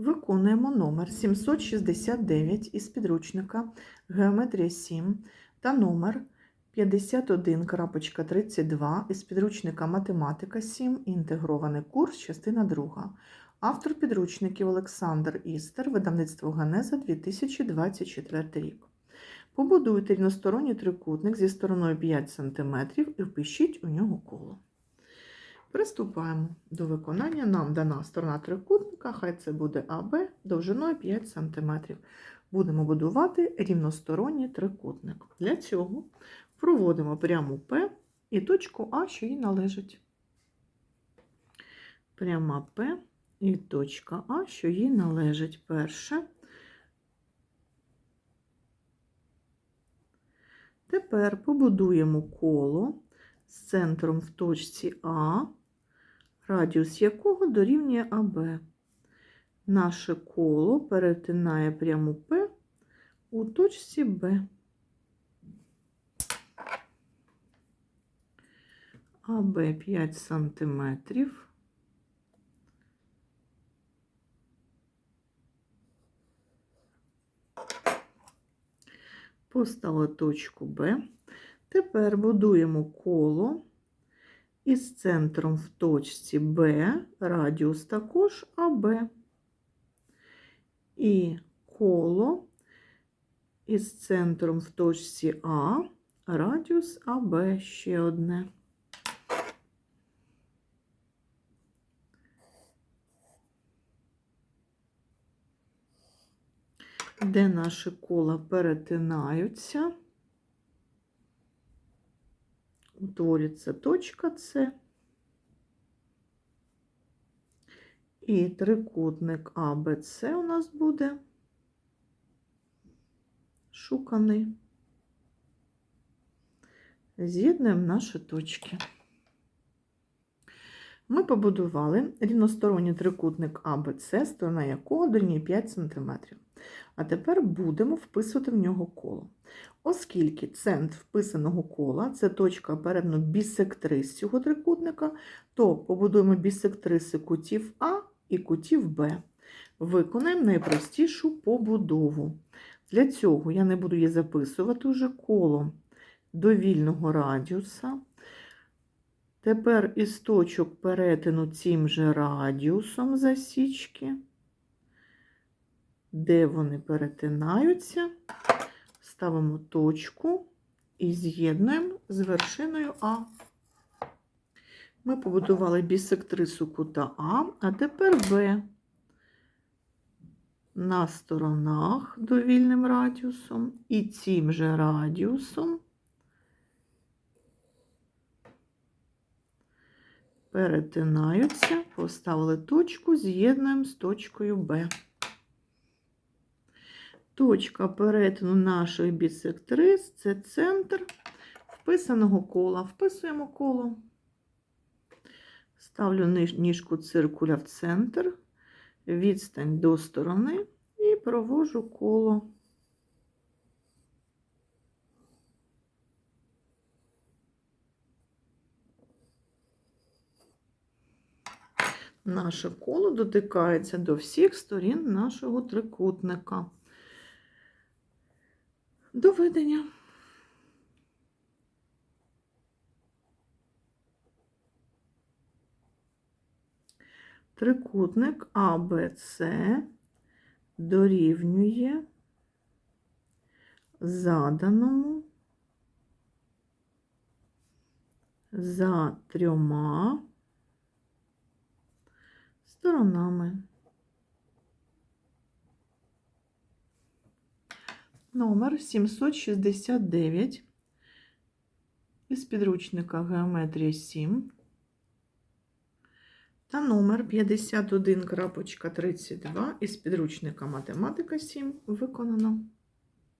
Виконуємо номер 769 із підручника Геометрія 7 та номер 51.32 із підручника Математика 7. Інтегрований курс, частина 2. Автор підручників Олександр Істер, видавництво Генеза 2024 рік. Побудуйте рівносторонній трикутник зі стороною 5 см і впишіть у нього коло. Приступаємо до виконання. Нам дана сторона трикутника, хай це буде АБ довжиною 5 см. Будемо будувати рівносторонній трикутник. Для цього проводимо пряму П і точку А, що їй належить. Пряма П і точка А, що їй належить. Перше. Тепер побудуємо коло з центром в точці А, радіус якого дорівнює АБ. Наше коло перетинає пряму П у точці Б. АБ 5 сантиметрів. Поставили точку Б. Тепер будуємо коло із центром в точці Б, радіус також АБ. І коло із центром в точці А, радіус АБ ще одне. Де наші кола перетинаються, утворюється точка С. І трикутник АБЦ у нас буде шуканий. З'єднуємо наші точки. Ми побудували рівносторонній трикутник АБЦ, сторона якого дорівнює 5 см. А тепер будемо вписувати в нього коло. Оскільки центр вписаного кола це точка передано бісектрис цього трикутника, то побудуємо бісектриси кутів А і кутів Б. Виконаємо найпростішу побудову. Для цього я не буду її записувати вже коло довільного радіуса. Тепер із точок перетину цим же радіусом засічки, де вони перетинаються, ставимо точку і з'єднуємо з вершиною А. Ми побудували бісектрису кута А, а тепер Б. На сторонах довільним радіусом і цим же радіусом перетинаються, поставили точку, з'єднуємо з точкою Б. Точка перетину нашої бісектрис це центр вписаного кола. Вписуємо коло. Ставлю ніжку циркуля в центр, відстань до сторони і провожу коло. Наше коло дотикається до всіх сторін нашого трикутника. Доведення. Трикутник АБЦ дорівнює заданому за трьома сторонами. Номер 769 із підручника Геометрія 7 та номер 51.32 із підручника Математика 7 виконано.